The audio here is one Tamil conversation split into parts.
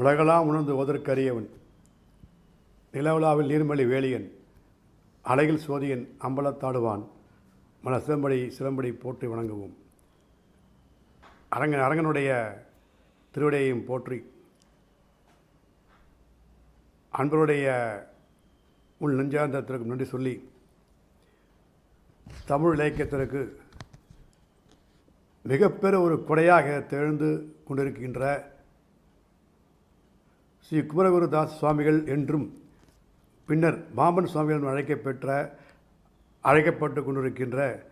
உலகெல்லாம் உணர்ந்து ஓதற்கரியவன் நிலவுலாவில் நீர்மலி வேலியன் அலையில் சோதியன் அம்பலத்தாடுவான் மன சிலம்படி சிலம்படி போற்றி வணங்குவோம். அரங்கன் அரங்கனுடைய திருவிடையையும் போற்றி அன்பருடைய உள் நெஞ்சாந்தத்திற்கு நன்றி சொல்லி தமிழ் இலக்கியத்திற்கு மிகப்பெரிய ஒரு கொடையாக திகழ்ந்து கொண்டிருக்கின்ற ஸ்ரீ குமரகுருதாஸ் சுவாமிகள் என்றும் பின்னர் மாமன் சுவாமிகள் அழைக்க பெற்ற அழைக்கப்பட்டு கொண்டிருக்கின்ற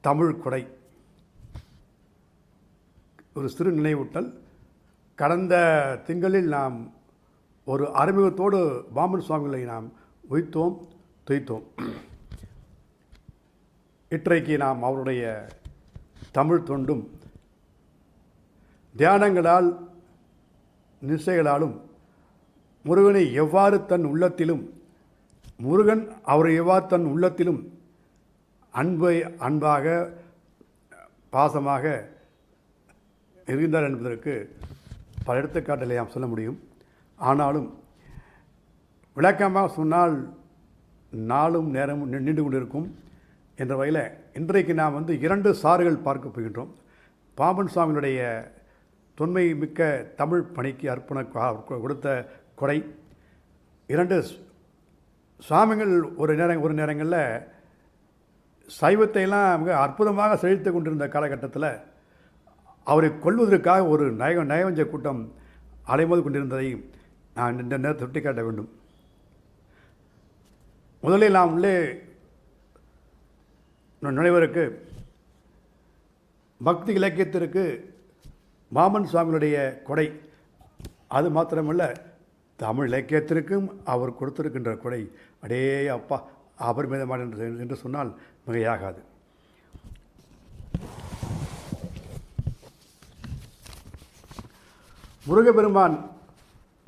தமிழ் கொடை. ஒரு சிறு நினைவூட்டல். கடந்த திங்களில் நாம் ஒரு அறிமுகத்தோடு பாமன் சுவாமிகளை நாம் உய்த்தோம் துய்த்தோம். இற்றைக்கு நாம் அவருடைய தமிழ் தொண்டும் தியானங்களால் நிசைகளாலும் முருகனை எவ்வாறு தன் உள்ளத்திலும் முருகன் அவரை எவ்வாறு தன் உள்ளத்திலும் அன்பை அன்பாக பாசமாக இருந்தார் என்பதற்கு பல எடுத்துக்காட்டுகளை நாம் சொல்ல முடியும். ஆனாலும் விளக்கமாக சொன்னால் நாளும் நேரமும் நின்று கொண்டிருக்கும் என்ற வகையில் இன்றைக்கு நாம் வந்து இரண்டு சாறுகள் பார்க்க போகின்றோம். பாம்பன் சுவாமியினுடைய தொன்மை மிக்க தமிழ் பணிக்கு அர்ப்பண கொடுத்த கொடை. இரண்டு சாமிகள் சுவாமிகள் ஒரு நேரம் ஒரு நேரங்களில் சைவத்தை எல்லாம் மிக அற்புதமாக செழித்து கொண்டிருந்த காலகட்டத்தில் அவரை கொள்வதற்காக ஒரு நய நயவஞ்ச கூட்டம் அலைமோது கொண்டிருந்ததை நான் இந்த நேரத்தை சுட்டிக்காட்ட வேண்டும். முதலில் நாம் உள்ளே நுழைவருக்கு பக்தி இலக்கியத்திற்கு மாமன் சுவாமிகளுடைய கொடை. அது மாத்திரமல்ல தமிழ் இலக்கியத்திற்கும் அவர் கொடுத்திருக்கின்ற கொடை அடே அப்பா அபரிமிதமான என்று என்று சொன்னால் மிகையாகாது. முருகப்பெருமான்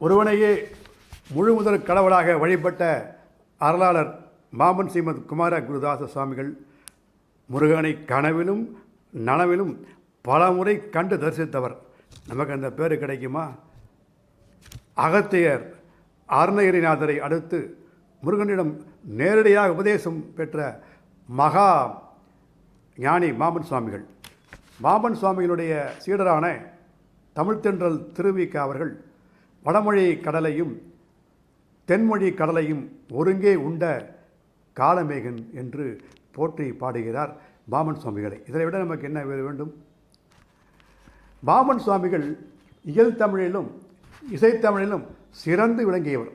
ஒருவனையே முழு முதல் கடவுளாக வழிபட்ட அருளாளர் மாமன் ஸ்ரீமத் குமார குருதாச சுவாமிகள் முருகனை கனவிலும் நனவிலும் பல முறை கண்டு தரிசித்தவர். நமக்கு அந்த பேர் கிடைக்குமா? அகத்தியர் அருணகிரிநாதரை அடுத்து முருகனிடம் நேரடியாக உபதேசம் பெற்ற மகா ஞானி மாமன் சுவாமிகள். மாமன் சுவாமிகளுடைய சீடரான தமிழ்த்தென்றல் திருவிக்க அவர்கள் வடமொழி கடலையும் தென்மொழி கடலையும் ஒருங்கே உண்ட காலமேகன் என்று போற்றி பாடுகிறார் பாமன் சுவாமிகளை. இதை விட நமக்கு என்ன வேறு வேண்டும்? பாமன் சுவாமிகள் இயல் தமிழிலும் இசைத்தமிழிலும் சிறந்து விளங்கியவர்.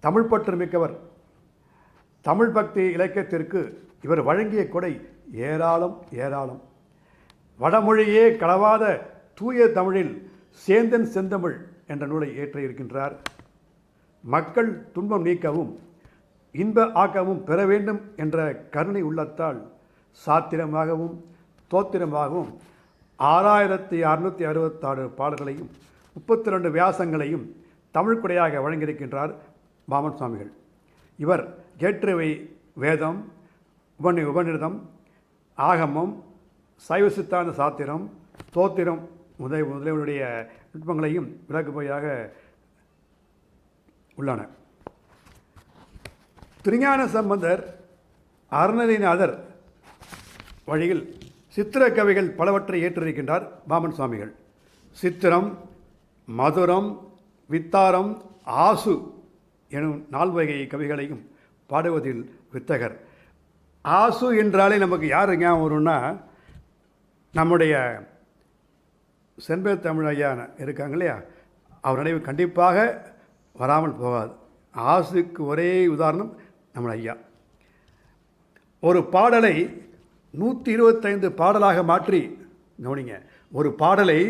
தமிழ் பற்று மிக்கவர். தமிழ் பக்தி இலக்கியத்திற்கு இவர் வழங்கிய கொடை ஏராளம் ஏராளம். வடமொழியே களவாத தூய தமிழில் சேந்தன் செந்தமிழ் என்ற நூலை ஏற்ற இருக்கின்றார். மக்கள் துன்பம் நீக்கவும் இன்ப ஆக்கவும் பெற வேண்டும் என்ற கருணை உள்ளத்தால் சாத்திரமாகவும் தோத்திரமாகவும் ஆறாயிரத்தி அறுநூற்றி அறுபத்தாறு பாடல்களையும் முப்பத்தி ரெண்டு வியாசங்களையும் தமிழ் வழங்கியிருக்கின்றார் பாமன் சுவாமிகள். இவர் ஏற்றுவை வேதம் உபனி உபநிடதம் ஆகமம் சைவ சித்தாந்த சாத்திரம் தோத்திரம் முதல் முதலியவருடைய நுட்பங்களையும் விளக்குப்பையாக உள்ளன. திருஞான சம்பந்தர் அருணகிரிநாதர் வழியில் சித்திர கவிகள் பலவற்றை ஏற்றிருக்கின்றார் பாமன் சுவாமிகள். சித்திரம் மதுரம் வித்தாரம் ஆசு எனும் நால்வகை கவிகளையும் பாடுவதில் வித்தகர். ஆசு என்றாலே நமக்கு யார் ஞாபகம் வரும்னா நம்முடைய செம்பே தமிழ் ஐயா இருக்காங்க இல்லையா? அவர் நினைவு கண்டிப்பாக வராமல் போகாது. ஆசுக்கு ஒரே உதாரணம் நம்ம ஐயா. ஒரு பாடலை நூற்றி இருபத்தைந்து பாடலாக மாற்றி கவனிங்க ஒரு பாடலை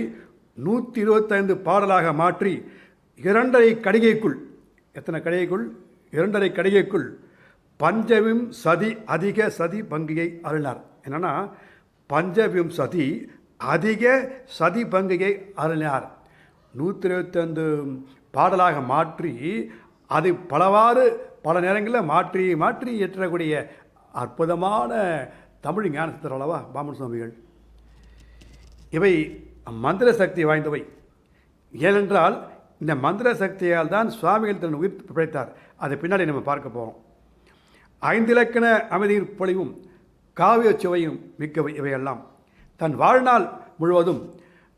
நூற்றி இருபத்தைந்து பாடலாக மாற்றி இரண்டரை கடிகைக்குள் எத்தனை கடிகைக்குள்? இரண்டரை கடிகைக்குள் பஞ்சவிம் சதி அதிக சதி பங்கியை அருளினார். என்னன்னா பஞ்சவிம் சதி அதிக சதி பங்கியை அருளினார். நூற்றி இருபத்தைந்து பாடலாக மாற்றி அது பலவாறு பல நேரங்களில் மாற்றி மாற்றி ஏற்றக்கூடிய அற்புதமான தமிழ் ஞானசித்தர் அல்லவா பாமன் சுவாமிகள்? இவை மந்திர சக்தி வாய்ந்தவை. ஏனென்றால் இந்த மந்திர சக்தியால் தான் சுவாமிகள் தன் உயிர் பிழைத்தார். அதை பின்னாடி நம்ம பார்க்க போகிறோம் ஐந்திலக்கண அமைதியின் பொழிவும் காவிய சுவையும் மிக்க இவையெல்லாம். தன் வாழ்நாள் முழுவதும்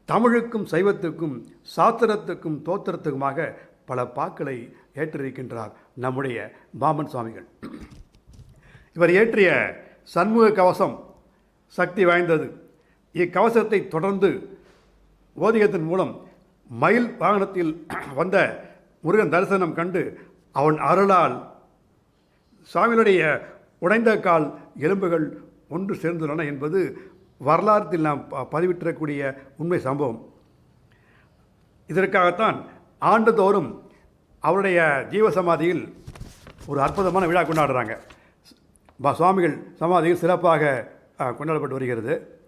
தமிழுக்கும் சைவத்துக்கும் சாத்திரத்துக்கும் தோத்திரத்துக்குமாக பல பாக்களை ஏற்றிருக்கின்றார் நம்முடைய பாமன் சுவாமிகள். இவர் இயற்றிய சண்முக கவசம் சக்தி வாய்ந்தது. இக்கவசத்தை தொடர்ந்து ஓதியத்தின் மூலம் மயில் வாகனத்தில் வந்த முருகன் தரிசனம் கண்டு அவன் அருளால் சுவாமியுடைய உடைந்த கால் எலும்புகள் ஒன்று சேர்ந்துள்ளன என்பது வரலாற்றில் நாம் ப- பதிவிட்டிருக்கக்கூடிய உண்மை சம்பவம். இதற்காகத்தான் ஆண்டுதோறும் அவருடைய ஜீவசமாதியில் ஒரு அற்புதமான விழா கொண்டாடுறாங்க. சுவாமிகள் சமாதியில் சிறப்பாக கொண்டாடப்பட்டு வருகிறது.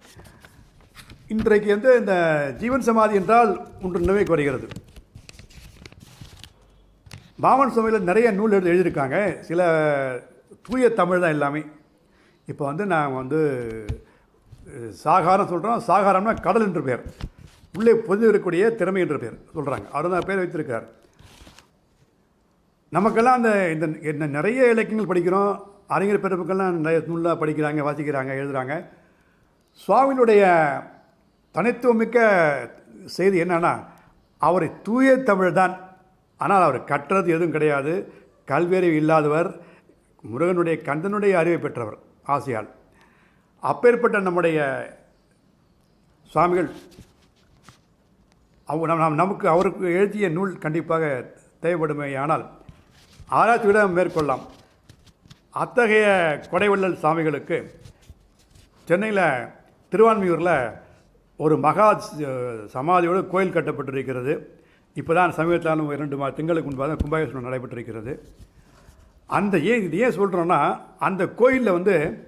இன்றைக்கு வந்து இந்த ஜீவன் சமாதி என்றால் ஒன்று நினைவுக்கு வருகிறது. பாமன் சமையல் நிறைய நூல் எழுதி எழுதியிருக்காங்க. சில தூய தமிழ் தான் எல்லாமே. இப்போ வந்து நான் வந்து சாகாரம் சொல்கிறோம் சாகாரம்னா கடல் என்று பெயர். உள்ளே பொது இருக்கக்கூடிய திறமை என்று பெயர் சொல்கிறாங்க அவர் தான் பேர் வைத்திருக்கார். நமக்கெல்லாம் அந்த இந்த என்ன நிறைய இலக்கியங்கள் படிக்கிறோம். அறிஞர் பெருமக்கள்லாம் நிறைய நூலாக படிக்கிறாங்க வாசிக்கிறாங்க எழுதுகிறாங்க சுவாமியினுடைய தனித்துவமிக்க செய்தி என்னன்னா அவரை தூய தமிழ் தான் ஆனால் அவர் கற்றது எதுவும் கிடையாது. கல்வியறிவு இல்லாதவர் முருகனுடைய கந்தனுடைய அறிவை பெற்றவர் ஆசையால். அப்பேற்பட்ட நம்முடைய சுவாமிகள் அவங்க நம் நமக்கு அவருக்கு எழுதிய நூல் கண்டிப்பாக தேவைப்படுமே ஆனால் ஆராய்ச்சி விட மேற்கொள்ளலாம். அத்தகைய கொடைவள்ளல் சாமிகளுக்கு சென்னையில் திருவான்மியூரில் ஒரு மகா சமாதியோடு கோயில் கட்டப்பட்டிருக்கிறது. இப்போ தான் சமீபத்தில் இரண்டு மா திங்களுக்கு முன்பாக தான் கும்பாபிஷேகம் நடைபெற்றிருக்கிறது. அந்த ஏன் இது ஏன் சொல்கிறோன்னா அந்த கோயிலில் வந்து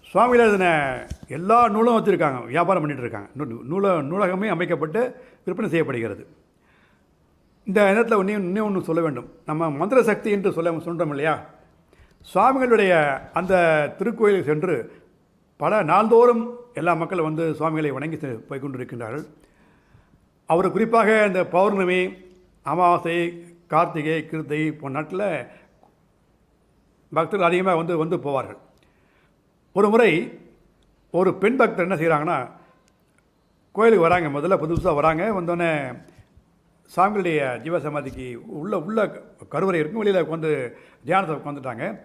சுவாமிகள் எழுதின எல்லா நூலும் வச்சுருக்காங்க வியாபாரம் பண்ணிட்டு இருக்காங்க. நூ- நூல நூலகமே அமைக்கப்பட்டு விற்பனை செய்யப்படுகிறது. இந்த நேரத்தில் ஒன்றே இன்னும் ஒன்று சொல்ல வேண்டும். நம்ம மந்திர சக்தி என்று சொல்ல சொல்கிறோம் இல்லையா? சுவாமிகளுடைய அந்த திருக்கோயிலுக்கு சென்று பல நாள்தோறும் எல்லா மக்களும் வந்து சுவாமிகளை வணங்கி செ- போய் கொண்டிருக்கின்றார்கள் அவர் குறிப்பாக இந்த பௌர்ணமி அமாவாசை கார்த்திகை கிருத்தை போன்ற நாட்டில் பக்தர்கள் அதிகமாக வந்து வந்து போவார்கள். ஒரு முறை ஒரு பெண் பக்தர் என்ன செய்கிறாங்கன்னா கோயிலுக்கு வராங்க. முதல்ல புதுசாக வராங்க. வந்தோடனே சாமிகளுடைய ஜீவசமாதிக்கு உள்ள உள்ள கருவறை இருக்கும். வெளியில் உட்காந்து தியானத்தை உட்காந்துட்டாங்க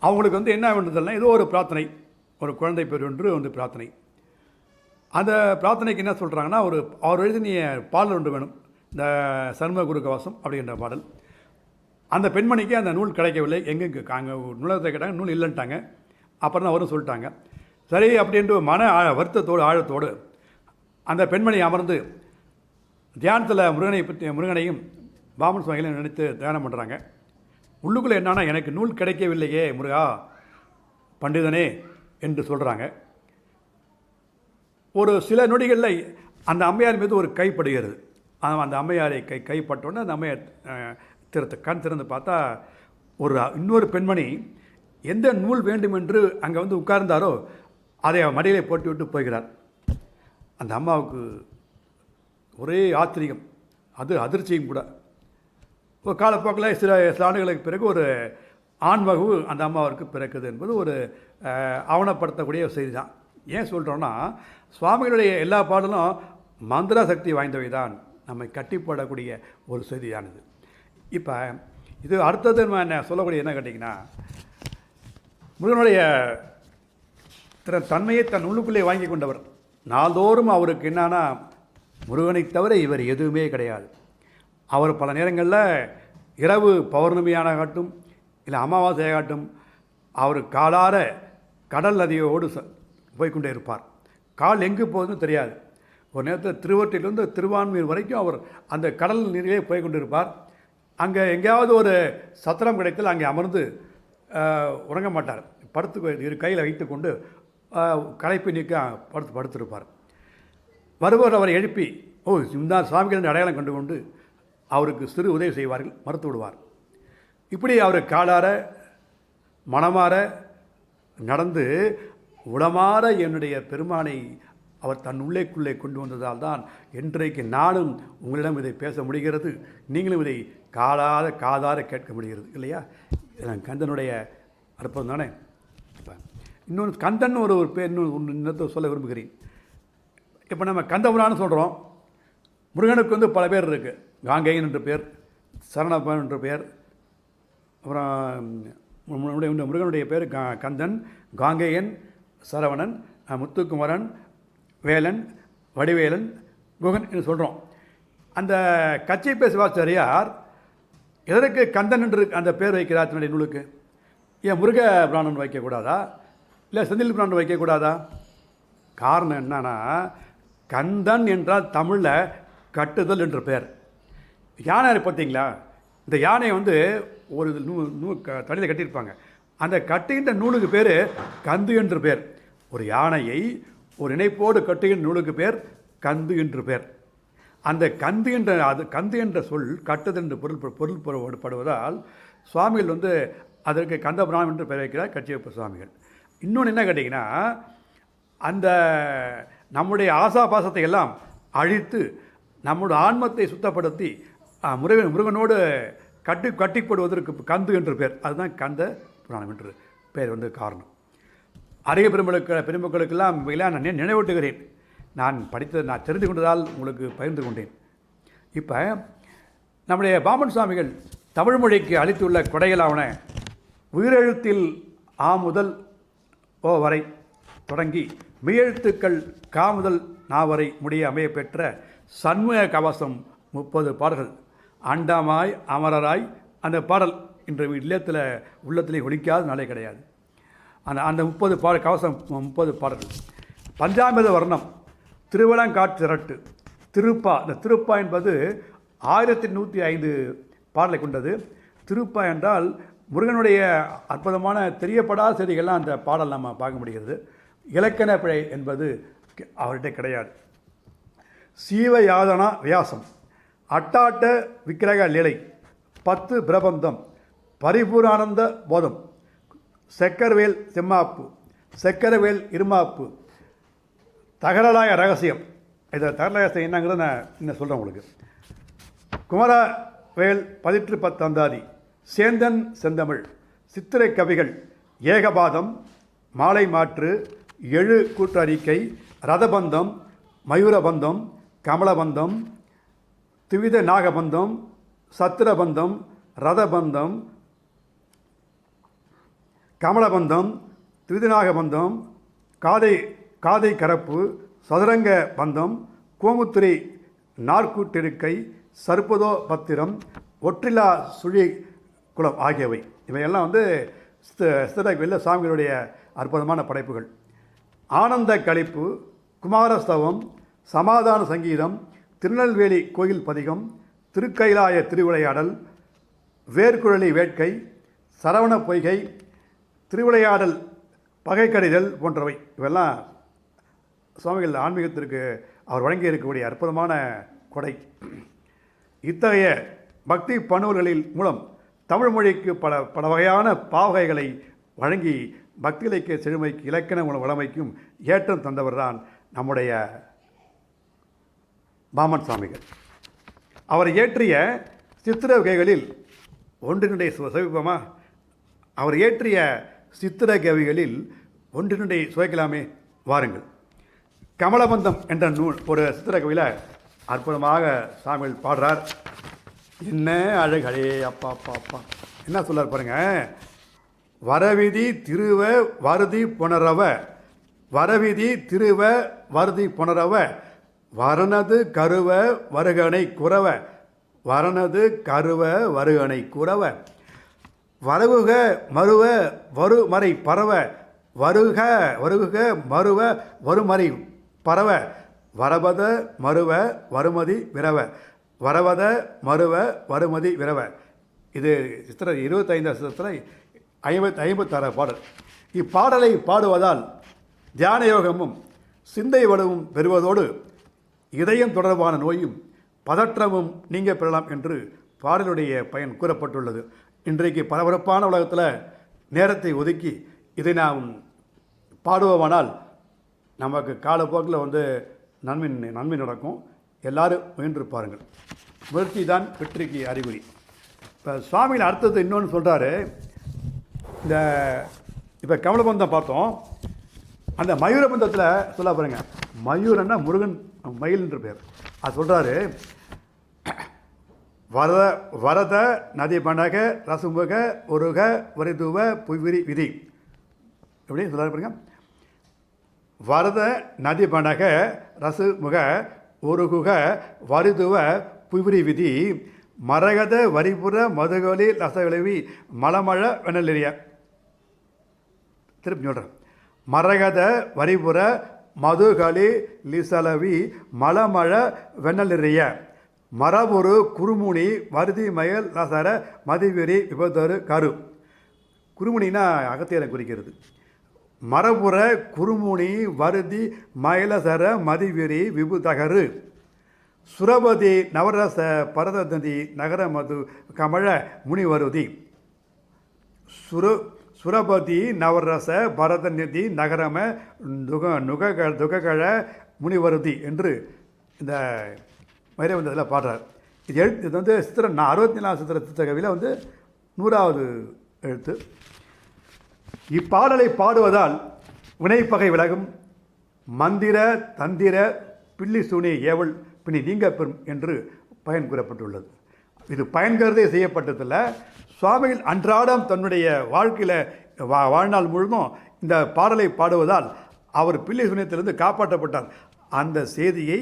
அவங்களுக்கு வந்து என்ன வேண்டுதல்னா ஏதோ ஒரு பிரார்த்தனை. ஒரு குழந்தை பேர் என்று வந்து பிரார்த்தனை. அந்த பிரார்த்தனைக்கு என்ன சொல்கிறாங்கன்னா ஒரு அவர் எழுதினிய பாடல் ஒன்று வேணும். இந்த சர்ம குரு கவசம் அப்படின்ற பாடல். அந்த பெண்மணிக்கு அந்த நூல் கிடைக்கவில்லை. எங்கெங்கே அங்கே நூலகத்தை கேட்டாங்க நூல் இல்லைன்ட்டாங்க. அப்புறம் தான் வரும் சொல்லிட்டாங்க. சரி அப்படின்ட்டு மன ஆழ வருத்தத்தோடு ஆழத்தோடு அந்த பெண்மணி அமர்ந்து தியானத்தில் முருகனை பற்றி முருகனையும் பாமன் சுவாமிகளையும் நினைத்து தியானம் பண்ணுறாங்க உள்ளுக்குள்ளே என்னன்னா எனக்கு நூல் கிடைக்கவில்லையே முருகா பண்டிதனே என்று சொல்கிறாங்க ஒரு சில நொடிகளில் அந்த அம்மையார் மீது ஒரு கைப்படுகிறது அந்த அந்த அம்மையாரை கை கைப்பட்டோன்னே அந்த அம்மையார் திறத்து கண் திறந்து பார்த்தா ஒரு இன்னொரு பெண்மணி எந்த நூல் வேண்டும் என்று அங்கே வந்து உட்கார்ந்தாரோ அதை மடியிலே போட்டு விட்டு போகிறார். அந்த அம்மாவுக்கு ஒரே ஆச்சரியம் அது அதிர்ச்சியும் கூட. ஒரு காலப்போக்கில் சில சில ஆண்டுகளுக்கு பிறகு ஒரு ஆண்மகு அந்த அம்மாவிற்கு பிறக்குது என்பது ஒரு அஹ், ஆவணப்படுத்தக்கூடிய ஒரு செய்தி தான் ஏன் சொல்கிறோன்னா சுவாமிகளுடைய எல்லா பாடலும் மந்திர சக்தி வாய்ந்தவை தான் நம்மை கட்டிப்படக்கூடிய ஒரு செய்தியானது. இப்போ இது அடுத்தது நம்ம என்ன சொல்லக்கூடிய என்ன கேட்டிங்கன்னா முருகனுடைய திற தன்மையை தன் உள்ளுக்குள்ளே வாங்கி கொண்டவர். நாள்தோறும் அவருக்கு என்னன்னா முருகனை தவிர இவர் எதுவுமே கிடையாது. அவர் பல நேரங்களில் இரவு பௌர்ணமியானாகட்டும் இல்லை அமாவாசை ஆகட்டும் அவர் காலார கடல் நதியோடு ச போய்க்கொண்டே இருப்பார். கால் எங்கே போகுதுன்னு தெரியாது. ஒரு நேரத்தில் திருவற்றிலிருந்து திருவான்மையூர் வரைக்கும் அவர் அந்த கடல் நீரிலே போய் கொண்டிருப்பார் அங்கே எங்கேயாவது ஒரு சத்திரம் கிடைத்தால் அங்கே அமர்ந்து உறங்க மாட்டார். படுத்து இரு கையில் வைத்துக்கொண்டு கொண்டு களைப்பு நீக்க படுத்து படுத்திருப்பார். வருபவர் அவரை எழுப்பி ஓ இந்த சுவாமிகளின் என்று அடையாளம் கண்டு கொண்டு அவருக்கு சிறு உதவி செய்வார்கள் மறுத்து விடுவார். இப்படி அவர் காலார மனமாற நடந்து உளமாற என்னுடைய பெருமானை அவர் தன் உள்ளேக்குள்ளே கொண்டு வந்ததால் தான் இன்றைக்கு நானும் உங்களிடம் இதை பேச முடிகிறது. நீங்களும் இதை காலாத காதார கேட்க முடிகிறது இல்லையா? இதன் கந்தனுடைய அற்புதம் தானே? இப்போ இன்னொன்று கந்தன் ஒரு ஒரு பேர் இன்னொரு ஒன்று இன்னத்தை சொல்ல விரும்புகிறேன். இப்போ நம்ம கந்தபுரான்னு சொல்கிறோம் முருகனுக்கு வந்து பல பேர் இருக்குது காங்கேயன் என்ற பேர் சரணப்பன் என்ற பேர் அப்புறம் நம்முடைய இந்த முருகனுடைய பேர் கா கந்தன் காங்கேயன் சரவணன் முத்துக்குமரன் வேலன் வடிவேலன் குகன் என்று சொல்கிறோம் அந்த கச்சை பேசுவாச்சாரியார் எதற்கு கந்தன் என்று அந்த பேர் வைக்கிறார் தன்னுடைய நூலுக்கு? ஏன் முருக பிராணன் வைக்கக்கூடாதா? இல்லை செந்தில் பிராணன் வைக்கக்கூடாதா? காரணம் என்னன்னா கந்தன் என்றால் தமிழில் கட்டுதல் என்று பெயர் யானை பார்த்தீங்களா இந்த யானையை வந்து ஒரு நூ நூ க தடியில் கட்டியிருப்பாங்க. அந்த கட்டுகின்ற நூலுக்கு பேர் கந்து என்று பேர். ஒரு யானையை ஒரு இணைப்போடு கட்டுகின்ற நூலுக்கு பேர் கந்து என்று பேர். அந்த கந்து என்ற அது கந்து என்ற சொல் கட்டது என்று பொருள் பொருள் பொருள் படுவதால் சுவாமிகள் வந்து அதற்கு கந்தபுராணம் என்று பெயர் வைக்கிறார் கட்சியப்ப சுவாமிகள். இன்னொன்று என்ன கேட்டிங்கன்னா அந்த நம்முடைய ஆசா பாசத்தை எல்லாம் அழித்து நம்முடைய ஆன்மத்தை சுத்தப்படுத்தி முருகன் முருகனோடு கட்டி கட்டிப்படுவதற்கு கந்து என்று பேர். அதுதான் கந்த புராணம் என்று பெயர் வந்து காரணம். அரிய பெருமக்களுக்கு பெருமக்களுக்கெல்லாம் நான் நினைவூட்டுகிறேன். நான் படித்ததை நான் தெரிந்து கொண்டதால் உங்களுக்கு பகிர்ந்து கொண்டேன். இப்போ நம்முடைய பாமன் சுவாமிகள் தமிழ் மொழிக்கு அளித்துள்ள கொடைகளாவன உயிரெழுத்தில் ஆ முதல் ஓ வரை தொடங்கி மெய்யெழுத்துக்கள் கா முதல் நா வரை முடிய அமைய பெற்ற சண்முக கவசம் முப்பது பாடல்கள். அண்டாமாய் அமரராய் அந்த பாடல் இன்றைய இல்லத்தில் உள்ளத்திலே ஒழிக்காத நாளே கிடையாது. அந்த அந்த முப்பது பாட கவசம் முப்பது பாடல்கள் பஞ்சாமிரத வர்ணம் திருவிழாங்காட்டிரட்டு திருப்பா இந்த திருப்பா என்பது ஆயிரத்தி நூற்றி ஐந்து பாடலை கொண்டது. திருப்பா என்றால் முருகனுடைய அற்புதமான தெரியப்படாத செய்திகள்லாம் அந்த பாடல் நம்ம பார்க்க முடிகிறது. இலக்கண பிழை என்பது அவர்கிட்ட கிடையாது. சீவ யாதனா வியாசம். அட்டாட்ட விக்கிரக லீலை பத்து பிரபந்தம் பரிபூரானந்த போதம் செக்கரவேல் செம்மாப்பு செக்கரவேல் இருமாப்பு தகரலாய ரகசியம். இதை தகரலாய ரகசியம் என்னங்கிறத நான் இன்னும் சொல்கிறேன் உங்களுக்கு. குமரவேல் பதிற்று பத்தந்தாதி சேந்தன் செந்தமிழ் சித்திரை கவிகள் ஏகபாதம் மாலை மாற்று எழு கூட்டறிக்கை ரதபந்தம் மயூரபந்தம் கமலபந்தம் திவித நாகபந்தம் சத்திரபந்தம் ரதபந்தம் கமலபந்தம் திருதிநாகபந்தம் காதை காதை கரப்பு சதுரங்க பந்தம் கோமுத்திரை நாற்கூட்டிருக்கை சர்ப்பதோ பத்திரம் ஒற்றிலா சுழி குளம் ஆகியவை. இவையெல்லாம் வந்து சித்தரகவில்ல சாமிகளுடைய அற்புதமான படைப்புகள். ஆனந்த கழிப்பு குமாரஸ்தவம் சமாதான சங்கீதம் திருநெல்வேலி கோயில் பதிகம் திருக்கைலாய திருவிளையாடல் வேர்க்குழலி வேட்கை சரவண பொய்கை திருவிளையாடல் பகைக்கடிதல் போன்றவை. இவெல்லாம் சுவாமிகள் ஆன்மீகத்திற்கு அவர் வழங்கி இருக்கக்கூடிய அற்புதமான கொடை. இத்தகைய பக்தி பணுவல்களில் மூலம் தமிழ் மொழிக்கு பல பல வகையான பாவகைகளை வழங்கி பக்தி இலக்கிய செழுமைக்கு இலக்கண உணவு வளமைக்கும் ஏற்றம் தந்தவர்தான் நம்முடைய பாமன் சுவாமிகள். அவர் இயற்றிய சித்திர வகைகளில் ஒன்றினுடைய சு- அவர் இயற்றிய சித்திர கவிகளில் ஒன்றினுடைய சுவைக்கலாமே வாருங்கள். கமலபந்தம் என்ற நூல் ஒரு சித்திர கவியில் அற்புதமாக சாமிகள் பாடுறார். என்ன அழகழே அப்பா அப்பா அப்பா. என்ன சொல்லார் பாருங்க. வரவிதி திருவ வருதி புனரவ வரவிதி திருவ வருதி புனரவ வரணது கருவ வருகனை குறவ. வரணது கருவ வருகனை குறவ. வருகுக மருவ வருமறை பறவ வருக வருகுக மருவ வருமறை பறவ வரவத மருவ வருமதி விரவ. வரவத மருவ வருமதி விரவ. இது சித்திரை இருபத்தைந்து சித்திரை ஐம்பத்தி ஐம்பத்தாறு பாடல். இப்பாடலை பாடுவதால் தியான யோகமும் சிந்தை வலுவும் பெறுவதோடு இதயம் தொடர்பான நோயும் பதற்றமும் நீங்க பெறலாம் என்று பாடலுடைய பயன் கூறப்பட்டுள்ளது. இன்றைக்கு பரபரப்பான உலகத்தில் நேரத்தை ஒதுக்கி இதை நாம் பாடுவோமானால் நமக்கு காலப்போக்கில் வந்து நன்மை நன்மை நடக்கும். எல்லாரும் முயன்று பாருங்கள். முயற்சி தான் வெற்றிக்கு அறிகுறி. இப்போ சுவாமிகள் அடுத்தது இன்னொன்று சொல்கிறாரு இந்த இப்போ கமலபந்தம் பார்த்தோம். அந்த மயூரபந்தத்தில் சொல்ல பாருங்கள் மயூரன்னா முருகன் மயில்ன்ற பேர் அது சொல்கிறாரு வரத வரத நதி பணக ரசுமுக உருக வரிதுவ புவிரி விதி. எப்படி சொல்கிறாரு பாருங்க? வரத நதி பணக ரசுமுக உருகுக வரிதுவ புவிரி விதி. மரகத வரிபுற மதுகொலி ரசவிளைவி மலமழ வெனலெறிய திருப்பி சொல்கிறேன் மரகத வரிபுற மதுகளி லிசலவி மலமழ வெண்ணலிறிய. மரபொரு குறுமுனி மருதி மயல் நசர மதிவெறி விபத்தரு கரு. குறுமுனினா அகத்தியரை குறிக்கிறது. மரபுற குறுமுனி வருதி மயிலசர மதிவெறி விபுதகரு. சுரபதி நவரச பரதநதி நகர மது கமழ முனிவருதி. சுரு சுரபதி நவரச பரதநிதி நகரம நுக நுகக துககழ முனிவருதி என்று இந்த வைரவந்தத்தில் பாடுறார். இது எழுத்து இது வந்து சித்திர நான் அறுபத்தி நாலு சித்திர சித்திரகவியில் வந்து நூறாவது எழுத்து. இப்பாடலை பாடுவதால் வினைப்பகை விலகும். மந்திர தந்திர பில்லி சூனி ஏவல் பின்னி நீங்க பெறும் என்று பயன் கூறப்பட்டுள்ளது. இது பயன்கிறதே செய்யப்பட்டதில்லை. சுவாமிகள் அன்றாடம் தன்னுடைய வாழ்க்கையில் வா வாழ்நாள் முழுதும் இந்த பாடலை பாடுவதால் அவர் பிள்ளை சுனியத்திலிருந்து காப்பாற்றப்பட்டார். அந்த செய்தியை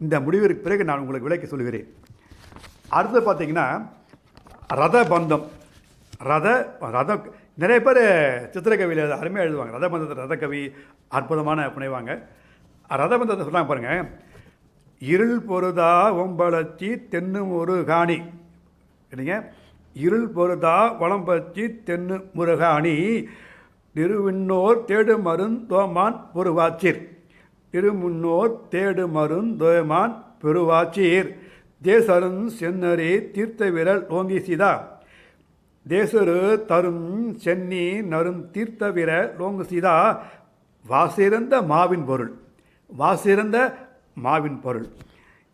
இந்த முடிவிற்கு பிறகு நான் உங்களுக்கு விளக்கி சொல்கிறேன். அடுத்து பார்த்தீங்கன்னா ரத பந்தம் ரத ரத நிறைய பேர் சித்திரக்கவியில் அருமையாக எழுதுவாங்க. ரத பந்தத்தை ரதக்கவி அற்புதமான புனைவாங்க. ரத பந்தத்தை சொன்னாங்க பாருங்கள் இருள் பொருதா ஒம்பளச்சி தென்னும் ஒரு காணி. இல்லைங்க இருள் பொருதா வளம்பச்சி தென்னு முருகாணி. திருவிண்ணோர் தேடு மருந்தோமான் பொருவாச்சீர் திருமுன்னோர் தேடு மருந்தோமான் பெருவாச்சீர் தேசருந் சென்னரே தீர்த்த விரல் ஓங்கி சீதா தேசரு தரும் சென்னி நரும் தீர்த்த விர லோங்கு சீதா வாசிறந்த மாவின் பொருள். வாசிறந்த மாவின் பொருள்.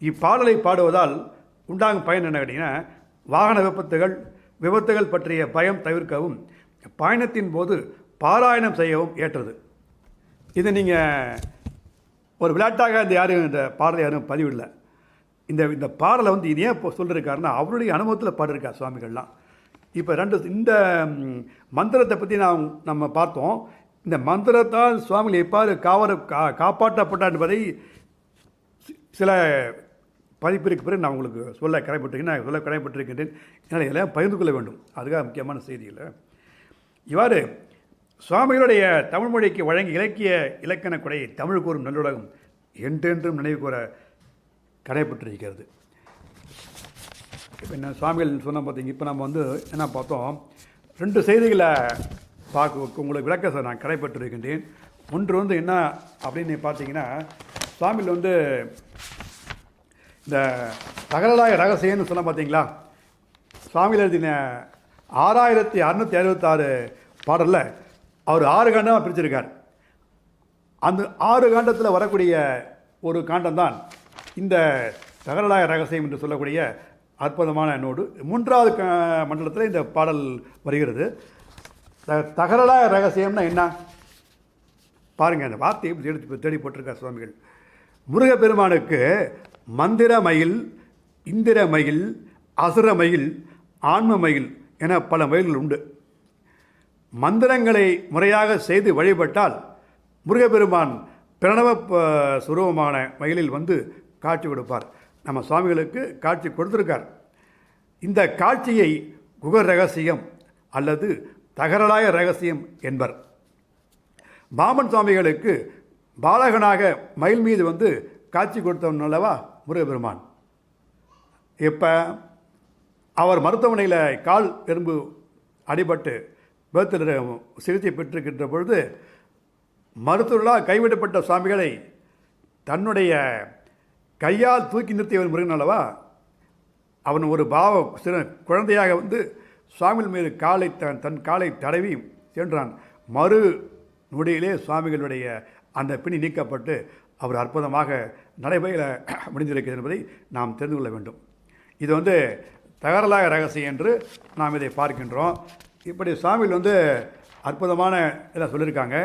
இப்பாடலை பாடுவதால் உண்டாகும் பயன் என்ன கேட்டிங்கன்னா வாகன விபத்துகள் விபத்துகள் பற்றிய பயம் தவிர்க்கவும் பயணத்தின் போது பாராயணம் செய்யவும் ஏற்றது. இது நீங்கள் ஒரு விளையாட்டாக இந்த யாரும் இந்த பாடலை யாரும் பதிவிடலை. இந்த இந்த பாடலை வந்து இது ஏன் இப்போ சொல்லியிருக்காருன்னா அவருடைய அனுபவத்தில் பாடிருக்கார் சுவாமிகள்லாம். இப்போ ரெண்டு இந்த மந்திரத்தை பற்றி நாம் நம்ம பார்த்தோம். இந்த மந்திரத்தால் சுவாமிகள் எவ்வாறு காவல கா காப்பாற்றப்பட்டார் என்பதை சில பதிப்பிற்கு பிறகு நான் உங்களுக்கு சொல்ல கடமைப்பட்டிருக்கேன் நான் சொல்ல கடமைப்பட்டிருக்கின்றேன் என்னால் இதெல்லாம் பகிர்ந்து கொள்ள வேண்டும். அதுக்காக முக்கியமான செய்திகள் இவ்வாறு சுவாமிகளுடைய தமிழ் மொழிக்கு வழங்கிய இலக்கிய இலக்கண கொடையை தமிழ் கூறும் நல்லுலகம் என்றென்றும் நினைவு கூற கடைப்பட்டிருக்கிறது. இப்போ என்ன சுவாமிகள் சொன்னால் பார்த்தீங்க இப்போ நம்ம வந்து என்ன பார்த்தோம் ரெண்டு செய்திகளை பார்க்க உங்களுக்கு விளக்க சார் நான் கடைப்பட்டிருக்கின்றேன். ஒன்று வந்து என்ன அப்படின்னு பார்த்தீங்கன்னா சுவாமியில் வந்து இந்த தகரலாய ரகசியம்னு சொல்ல பார்த்தீங்களா? சுவாமிகள் எழுதின ஆறாயிரத்தி அறநூற்றி அறுபத்தாறு பாடலில் அவர் ஆறு காண்டமாக பிரிச்சிருக்கார். அந்த ஆறு காண்டத்தில் வரக்கூடிய ஒரு காண்டம்தான் இந்த தகரலாய ரகசியம் என்று சொல்லக்கூடிய அற்புதமான நோடு. மூன்றாவது க மண்டலத்தில் இந்த பாடல் வருகிறது. த- தகரலாய ரகசியம்னா என்ன? பாருங்கள் அந்த வார்த்தையை தேடி போட்டிருக்கார் சுவாமிகள். முருகப்பெருமானுக்கு மந்திர மயில் இந்திர மயில் அசுர மயில் ஆன்ம மயில் என பல மயில்கள் உண்டு. மந்திரங்களை முறையாக செய்து வழிபட்டால் முருகப்பெருமான் பிரணவ சுரூபமான மயிலில் வந்து காட்சி கொடுப்பார். நம்ம சுவாமிகளுக்கு காட்சி கொடுத்துருக்கார். இந்த காட்சியை குகர் ரகசியம் அல்லது தகரலாய ரகசியம் என்பர். பாமன் சுவாமிகளுக்கு பாலகனாக மயில் மீது வந்து காட்சி கொடுத்தவன் அல்லவா? முருகப்பெருமான். இப்போ அவர் மருத்துவமனையில் கால் எறும்பு அடிபட்டு பேத்தில் சிகிச்சை பெற்றிருக்கின்ற பொழுது மருத்துவர்களால் கைவிடப்பட்ட சுவாமிகளை தன்னுடைய கையால் தூக்கி நிறுத்தியவன் முருகன் அல்லவா? அவன் ஒரு பாவ சிறு குழந்தையாக வந்து சுவாமிகள் மீது காலை தன் தன் காலை தடவி சென்றான். மறு நொடியிலே சுவாமிகளுடைய அந்த பிணி நீக்கப்பட்டு அவர் அற்புதமாக நடைபெற முடிந்திருக்கிறது என்பதை நாம் தெரிந்து கொள்ள வேண்டும். இது வந்து தகரலாக ரகசியம் என்று நாம் இதை பார்க்கின்றோம். இப்படி சுவாமிகள் வந்து அற்புதமான இதில் சொல்லியிருக்காங்க.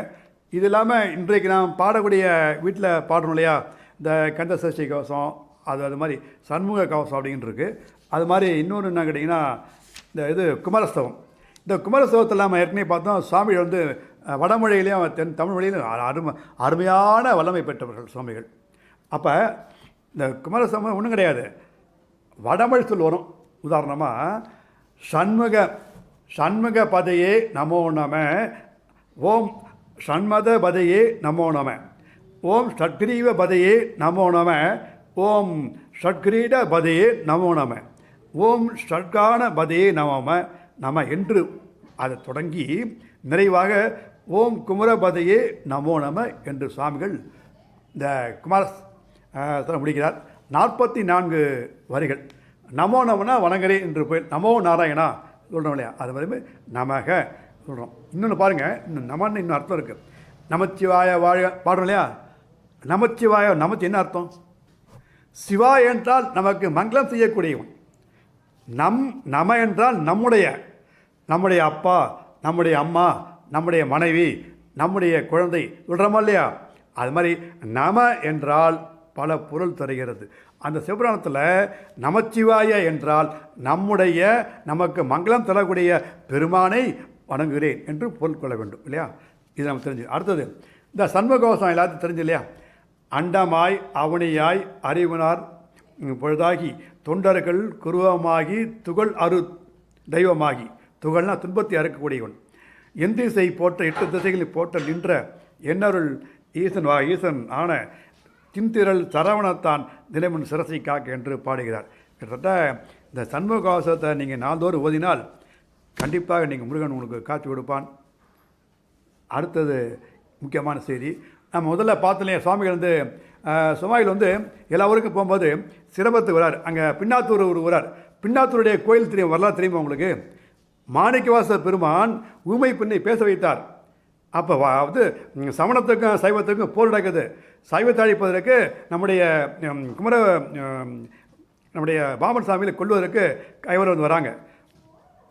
இது இல்லாமல் இன்றைக்கு நாம் பாடக்கூடிய வீட்டில் பாடுறோம் இல்லையா? இந்த கந்த சஷ்டி கவசம் அது அது மாதிரி சண்முக கவசம் அப்படின்னு இருக்குது அது மாதிரி இன்னொன்று என்ன கேட்டிங்கன்னா இந்த இது குமரஸ்தவம். இந்த குமாரஸ்தவத்தில் நம்ம ஏற்கனவே பார்த்தோம். சாமியை வந்து வடமொழியிலையும் தென் தமிழ் மொழியிலும் அருமை அருமையான வல்லமை பெற்றவர்கள் சுவாமிகள். அப்போ இந்த குமாரசாமி ஒன்றும் கிடையாது. வடமொழி சொல் வரும். உதாரணமாக சண்முக சண்முக பதையே நமோ நம ஓம் சண்மத பதையே நமோ நம ஓம் ஷட்கிரீவ பதையே நமோ நம ஓம் ஷட்கிரீட பதையே நமோ நம ஓம் ஷட்கான பதையே நமம நம என்று அதை தொடங்கி நிறைவாக ஓம் குமரபதையே நமோ நம என்று சுவாமிகள் இந்த குமார முடிக்கிறார். நாற்பத்தி நான்கு வரிகள். நமோ நமனா வணங்குறே என்று போய் நமோ நாராயணா சொல்கிறோம் இல்லையா? அது மாதிரி நமக சொல்கிறோம் இன்னொன்று பாருங்கள் இன்னும் நமன்னு இன்னும் அர்த்தம் இருக்குது நமச்சிவாய வாழ பாடுறோம் இல்லையா? நமச்சிவாய நமச்சி என்ன அர்த்தம்? சிவா என்றால் நமக்கு மங்களம் செய்யக்கூடியவன். நம் நம என்றால் நம்முடைய நம்முடைய அப்பா நம்முடைய அம்மா நம்முடைய மனைவி நம்முடைய குழந்தை சொல்கிறோமா இல்லையா? அது மாதிரி நம என்றால் பல பொருள் தருகிறது. அந்த சிவபுராணத்தில் நமச்சிவாய என்றால் நம்முடைய நமக்கு மங்களம் தரக்கூடிய பெருமானை வணங்குகிறேன் என்று பொருள் கொள்ள வேண்டும் இல்லையா? இது நம்ம தெரிஞ்சு. அடுத்தது இந்த சண்முகவசம் எல்லாத்தையும் தெரிஞ்சு இல்லையா? அண்டமாய் அவனியாய் அறிவினார் பொழுதாகி தொண்டர்கள் குருவமாகி துகள் அரு தெய்வமாகி. துகள்னா துன்பத்தை அறுக்கக்கூடியவன். எந்த திசை போற்ற எட்டு திசைகளில் போற்ற நின்ற என்னருள் ஈசன் வா ஈசன் ஆன தின்திரள் சரவணத்தான் நிலைமன் சிரசை காக்க என்று பாடுகிறார். கிட்டத்தட்ட இந்த சண்முகவாசத்தை நீங்கள் நாள்தோறும் ஓதினால் கண்டிப்பாக நீங்கள் முருகன் உங்களுக்கு காட்சி கொடுப்பான். அடுத்தது முக்கியமான செய்தி நம்ம முதல்ல பார்த்தலையே சுவாமிகள் வந்து சுவாமிகள் வந்து எல்லா ஊருக்கும் போகும்போது சிரமத்துக்கு வரார் அங்கே பின்னாத்தூர் ஒரு வரார் பின்னாத்தூருடைய கோயில் தெரியும் வரலாறு தெரியுமா உங்களுக்கு? மாணிக்கவாச பெருமான் ஊமை பெண்ணை பேச வைத்தார். அப்போ வந்து சமணத்துக்கும் சைவத்துக்கும் போர் நடக்குது. சைவத்தை அழிப்பதற்கு நம்முடைய குமர நம்முடைய பாமன் சாமியில் கொள்வதற்கு கைவர் வந்து வராங்க.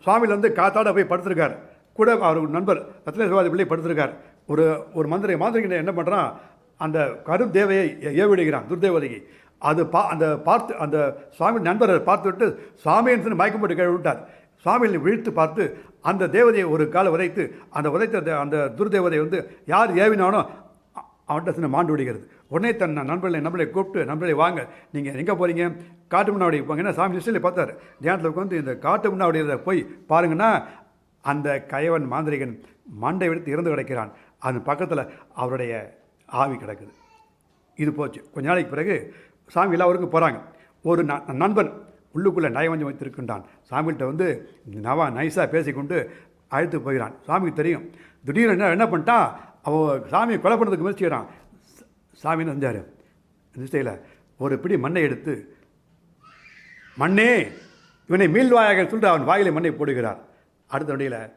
சுவாமியில் வந்து காத்தாட போய் படுத்திருக்கார். கூட அவர் நண்பர் ரத்னேஸ்வாதி பிள்ளை படுத்திருக்கார். ஒரு ஒரு மந்திரி மாந்திரிகிட்ட என்ன பண்ணுறான் அந்த கரும் தேவையை ஏவிடுகிறான் துர்தேவதைக்கு. அது பா அந்த பார்த்து அந்த சுவாமி நண்பர் பார்த்து விட்டு சுவாமின்னு சொல்லி மயக்கம் போட்டு சுவாமிகளை வீழ்த்து பார்த்து அந்த தேவதையை ஒரு காலை உதைத்து அந்த உதைத்த அந்த- துர்தேவதை வந்து யார் ஏவினானோ அவன்கிட்ட சின்ன மாண்டு விடுகிறது. உடனே தன் நண்பர்களை நம்மளை கூப்பிட்டு நம்மளை வாங்க நீங்கள் எங்கே போகிறீங்க காட்டு முன்னாடி போங்க. ஏன்னா சாமி லிஸ்டில் பார்த்தார். தியானத்தில் உட்காந்து இந்த காட்டு முன்னாடி போய் பாருங்கன்னா அந்த கயவன் மாந்திரிகன் மண்டை விடுத்து இறந்து கிடக்கிறான். அது பக்கத்தில் அவருடைய ஆவி கிடக்குது. இது போச்சு. கொஞ்ச நாளைக்கு பிறகு சாமி எல்லாருக்கும் போகிறாங்க ஒரு ந- நண்பன் உள்ளுக்குள்ளே நயவஞ்சம் வைத்திருக்கின்றான். சாமிகிட்ட வந்து நவா நைஸாக பேசிக்கொண்டு அழைத்து போகிறான். சாமிக்கு தெரியும். திடீர்னு என்ன என்ன பண்ணிட்டான் அவள் சாமியை கொலை பண்ணுறதுக்கு முயற்சி செய்கிறான். சாமின்னு செஞ்சார்? திசையில் ஒரு பிடி மண்ணை எடுத்து மண்ணே இவனை மீள்வாயாக சொல்லிட்டு அவன் வாயிலை மண்ணை போடுகிறார். அடுத்த நொடியில்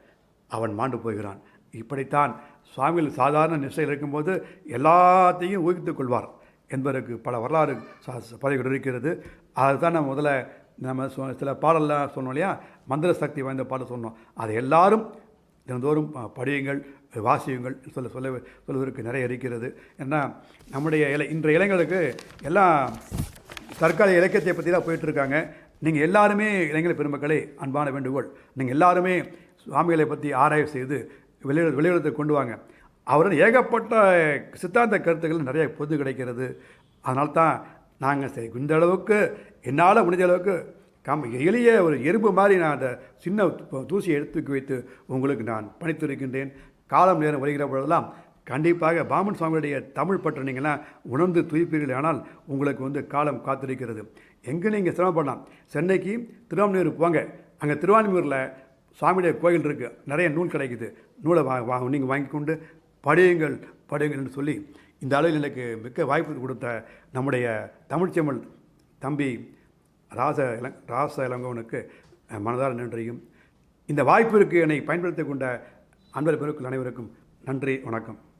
அவன் மாண்டு போகிறான். இப்படித்தான் சுவாமிகள் சாதாரண நிஷ்டையில் இருக்கும்போது எல்லாத்தையும் ஊகித்துக் கொள்வார் என்பதற்கு பல வரலாறு ச- பதிவுகள் இருக்கிறது. அதுதான் நான் முதல்ல நம்ம சொ- சில பாடல்லாம் சொன்னோம் இல்லையா? மந்திர சக்தி வாய்ந்த பாடல் சொன்னோம். அதை எல்லாரும் தினந்தோறும் படியுங்கள் வாசியுங்கள் சொல்ல சொல்ல சொல்வதற்கு நிறைய இருக்கிறது. ஏன்னா நம்முடைய இலை இன்றைய இளைஞர்களுக்கு எல்லாம் தற்கால இலக்கியத்தை பற்றி தான் போயிட்டுருக்காங்க. நீங்கள் எல்லாருமே இளைஞர் பெருமக்களே அன்பான வேண்டுகோள். நீங்கள் எல்லாருமே சுவாமிகளை பற்றி ஆராய்வு செய்து வெளியிட வெளியிடத்தை கொண்டு வாங்க. அவரின் ஏகப்பட்ட சித்தாந்த கருத்துக்கள் நிறைய பொது கிடைக்கிறது. அதனால்தான் நாங்கள் சரி இந்த அளவுக்கு என்னால் முடிஞ்ச அளவுக்கு கம் எளிய ஒரு எறும்பு மாதிரி நான் அந்த சின்ன தூசியை எடுத்து வைத்து உங்களுக்கு நான் பணித்திருக்கின்றேன் காலம் நேரம் வருகிற பொழுதெல்லாம் கண்டிப்பாக பாமன் சுவாமியுடைய தமிழ் பற்று நீங்கள்லாம் உணர்ந்து துய்ப்பீர்கள் ஆனால் உங்களுக்கு வந்து காலம் காத்திருக்கிறது. எங்கே நீங்கள் சிரமப்படலாம் சென்னைக்கு திருவான்மையூர் போங்க. அங்கே திருவான்மையூரில் சுவாமியுடைய கோயில் இருக்குது நிறைய நூல் கிடைக்குது. நூலை வா வா நீங்கள் வாங்கி கொண்டு படியுங்கள் படியுங்கள் என்று சொல்லி இந்த அளவில் எனக்கு மிக்க வாய்ப்பு கொடுத்த நம்முடைய தமிழ்ச்செமல் தம்பி ராச இளங் ராச இளங்கவனுக்கு மனதார நன்றியும். இந்த வாய்ப்பிற்கு என்னை பயன்படுத்திக் கொண்ட அன்பர் பெருக்கள் அனைவருக்கும் நன்றி வணக்கம்.